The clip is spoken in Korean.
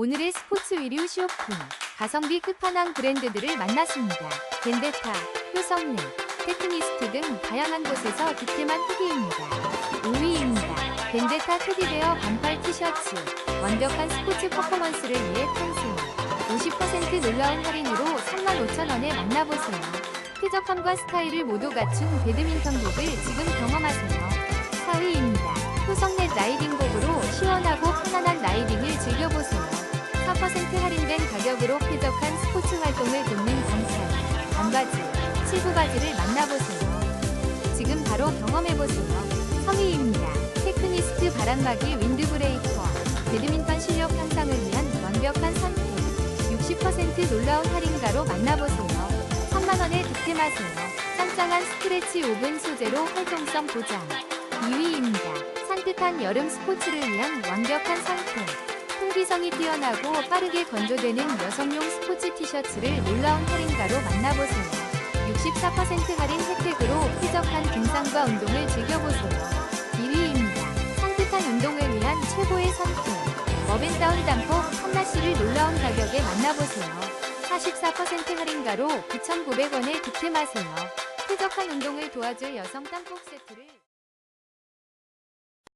오늘의 스포츠 의류 쇼핑 가성비 끝판왕 브랜드들을 만났습니다. 벤데타, 효성래, 테크니스트 등 다양한 곳에서 득템한 후기입니다. 5위입니다. 벤데타 테디베어 반팔 티셔츠 완벽한 스포츠 퍼포먼스를 위해 탄생 50% 놀라운 할인으로 35,000원에 만나보세요. 쾌적함과 스타일을 모두 갖춘 배드민턴복을 지금 경험하세요. 쾌적한 스포츠 활동을 돕는 반팔, 반바지, 칠구바지를 만나보세요. 지금 바로 경험해보세요. 3위입니다. 테크니스트 바람막이 윈드브레이커, 배드민턴 실력 향상을 위한 완벽한 선택. 60% 놀라운 할인가로 만나보세요. 3만원에 득템하세요. 짱짱한 스트레치 오븐 소재로 활동성 보장. 2위입니다. 산뜻한 여름 스포츠를 위한 완벽한 상품. 통기성이 뛰어나고 빠르게 건조되는 여성용 스포츠 티셔츠를 놀라운 할인가로 만나보세요. 64% 할인 혜택으로 쾌적한 등산과 운동을 즐겨보세요. 1위입니다. 산뜻한 운동을 위한 최고의 선택. 머벤다운 단포 한나씨를 놀라운 가격에 만나보세요. 44% 할인가로 9,900원에 득템하세요. 쾌적한 운동을 도와줄 여성 땀복 세트를